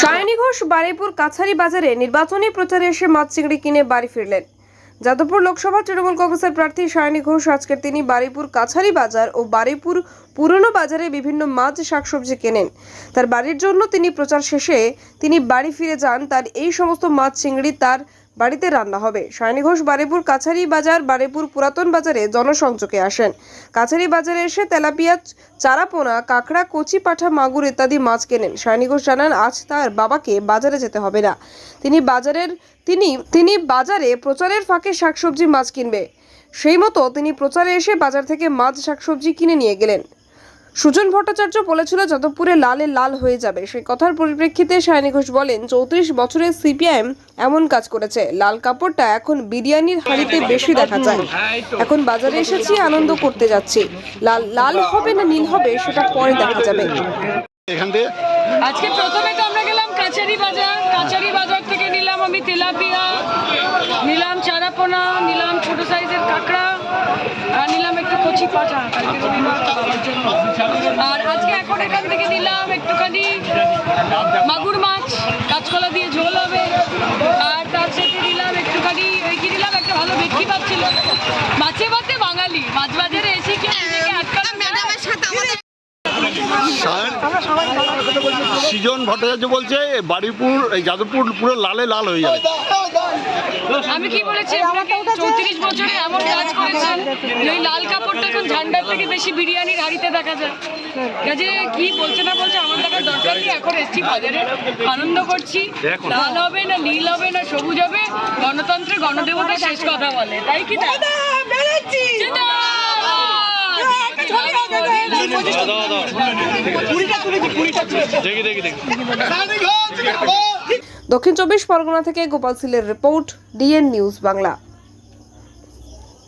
সায়নী ঘোষ বারুইপুর কাছারি বাজারে নির্বাচনী প্রচারে এসে মাছ চিংড়ি কিনে বাড়ি ফিরলেন। যাদবপুর লোকসভা তৃণমূল কংগ্রেসের প্রার্থী সায়নী ঘোষ, আজকের তিনি বারুইপুর কাছারি বাজার ও বারুইপুর পুরনো বাজারে বিভিন্ন মাছ, শাকসবজি কেনেন। তার বাড়ির জন্য তিনি প্রচার শেষে তিনি বাড়ি ফিরে যান। তার এই সমস্ত মাছ, চিংড়ি তার বাড়িতে রান্না হবে। সায়নী ঘোষ বারেপুর কাছারি বাজার, বারেপুর পুরাতন বাজারে জনসংযোগে আসেন। কাছারি বাজারে এসে তেলাপিয়া, চারাপোনা, কাঁকড়া, কচি পাঠা, মাগুর ইত্যাদি মাছ কেনেন। সায়নী ঘোষ জানান, আজ তার বাবাকে বাজারে যেতে হবে না। তিনি বাজারের, তিনি তিনি বাজারে প্রচারের ফাঁকে শাকসবজি মাছ কিনবে। সেই মতো তিনি প্রচারে এসে বাজার থেকে মাছ, শাকসবজি কিনে নিয়ে গেলেন। সুজন ভট্টাচার্য বলেছিল যাদবপুরে লালে লাল হয়ে যাবে। সেই কথার পরিপ্রেক্ষিতে সায়নী ঘোষ বলেন চৌত্রিশ বছরের সিপিআইএম এমন কাজ করেছে। লাল কাপড়টা এখন বিরিয়ানির হাড়িতে বেশি দেখা যায়। এখন বাজারে এসেছি আনন্দ করতে যাচ্ছি। লাল লাল হবে না নীল হবে সেটা পরে দেখা যাবে। এখান থেকে আজকে প্রথমে তো আমরা চারাপোনা নিলাম ছোট সাইজের কাঁকড়া, আর নিলাম একটু কচি পাঠা আর আজকে এখন এখান থেকে নিলাম একটুখানি মাগুর মাছ, কাঁচকলা দিয়ে ঝোল হবে আর তার সাথে নিলাম একটুখানি ওই কি নিলাম একটা ভালো ভেটকি মাছ ছিল মাছে ভাতে বাঙালি মাছ বাজারে এসে কি নিজেকে আটকানো ম্যাডামের সাথে আমাদের সায়ন সৃজন ভট্টাচার্য বলছে বাড়িপুর এই যাদবপুর পুরো লালে লাল হয়ে যাবে আমি কি বলেছি আপনাকে চৌত্রিশ বছরে এমন কাজ করেছেন ওই লাল কাপড়টা এখন ঝান্ডার থেকে বেশি বিরিয়ানির হাড়িতে দেখা যায় কাজে কি বলছে না বলছে আমার দেখার দরকার নেই এখন এসছি বাজারে আনন্দ করছি লাল হবে না নীল হবে না সবুজ হবে গণতন্ত্রের গণদেবতা শেষ কথা বলে তাই কি না দক্ষিণ চব্বিশ পরগনা থেকে গোপাল সিলের রিপোর্ট ডিএন নিউজ বাংলা।